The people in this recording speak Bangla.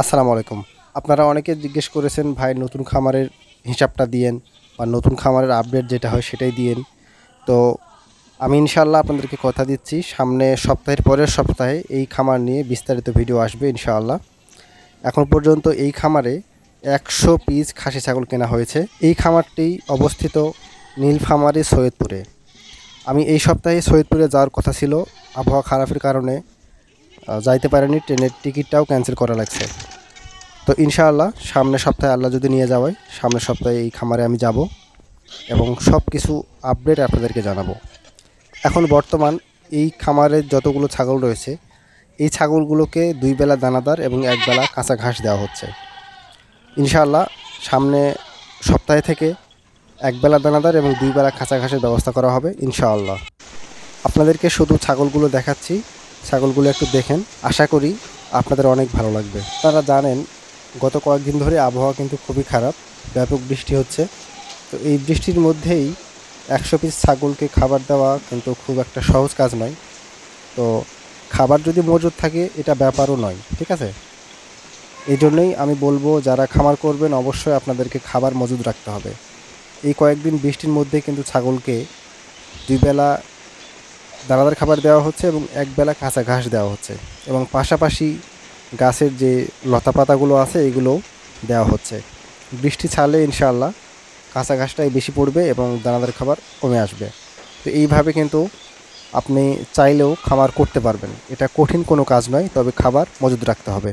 আসসালামু আলাইকুম। আপনারা অনেকে জিজ্ঞেস করেছেন, ভাই, নতুন খামারের হিসাবটা দিয়েন বা নতুন খামারের আপডেট যেটা হয় সেটাই দিয়েন। তো আমি ইনশাআল্লাহ আপনাদেরকে কথা দিচ্ছি, সামনে সপ্তাহের পরের সপ্তাহে এই খামার নিয়ে বিস্তারিত ভিডিও আসবে ইনশাআল্লাহ। এখন পর্যন্ত এই খামারে একশো পিস খাসি ছাগল কেনা হয়েছে। এই খামারটি অবস্থিত নীলফামারী সৈয়দপুরে। আমি এই সপ্তাহে সৈয়দপুরে যাওয়ার কথা ছিল। আবহাওয়া খারাপের কারণে যাইতে পারেনি, ট্রেনের টিকিটটাও ক্যান্সেল করা লাগছে। তো ইনশাআল্লাহ, সামনের সপ্তাহে আল্লাহ যদি নিয়ে যাওয়ায়, সামনের সপ্তাহে এই খামারে আমি যাব এবং সব কিছু আপডেট আপনাদেরকে জানাব। এখন বর্তমান এই খামারে যতগুলো ছাগল রয়েছে, এই ছাগলগুলোকে দুই বেলা দানাদার এবং এক বেলা কাঁচা ঘাস দেওয়া হচ্ছে। ইনশাআল্লাহ, সামনে সপ্তাহে থেকে এক বেলা দানাদার এবং দুই বেলা কাঁচা ঘাসের ব্যবস্থা করা হবে, ইনশাআল্লাহ। আপনাদেরকে শুধু ছাগলগুলো দেখাচ্ছি ছাগলগুলো একটু দেখেন। আশা করি আপনাদের অনেক ভালো লাগবে। তারা জানেন, গত কয়েকদিন ধরে আবহাওয়া কিন্তু খুবই খারাপ, ব্যাপক বৃষ্টি হচ্ছে। তো এই বৃষ্টির মধ্যেই একশো পিস ছাগলকে খাবার দেওয়া কিন্তু খুব একটা সহজ কাজ নয়। তো খাবার যদি মজুদ থাকে, এটা ব্যাপারও নয়, ঠিক আছে? এই জন্যই আমি বলব, যারা খামার করবেন, অবশ্যই আপনাদেরকে খাবার মজুদ রাখতে হবে। এই কয়েকদিন বৃষ্টির মধ্যে কিন্তু ছাগলকে দুই বেলা দানাদার খাবার দেওয়া হচ্ছে এবং একবেলা কাঁচা ঘাস দেওয়া হচ্ছে এবং পাশাপাশি গাছের যে লতা পাতাগুলো আছে এগুলো দেওয়া হচ্ছে। বৃষ্টি ছাড়লে ইনশাআল্লাহ কাঁচা ঘাসটাই বেশি পড়বে এবং দানাদার খাবার কমে আসবে। তো এইভাবে কিন্তু আপনি চাইলেও খামার করতে পারবেন। এটা কঠিন কোনো কাজ নয়, তবে খাবার মজুদ রাখতে হবে।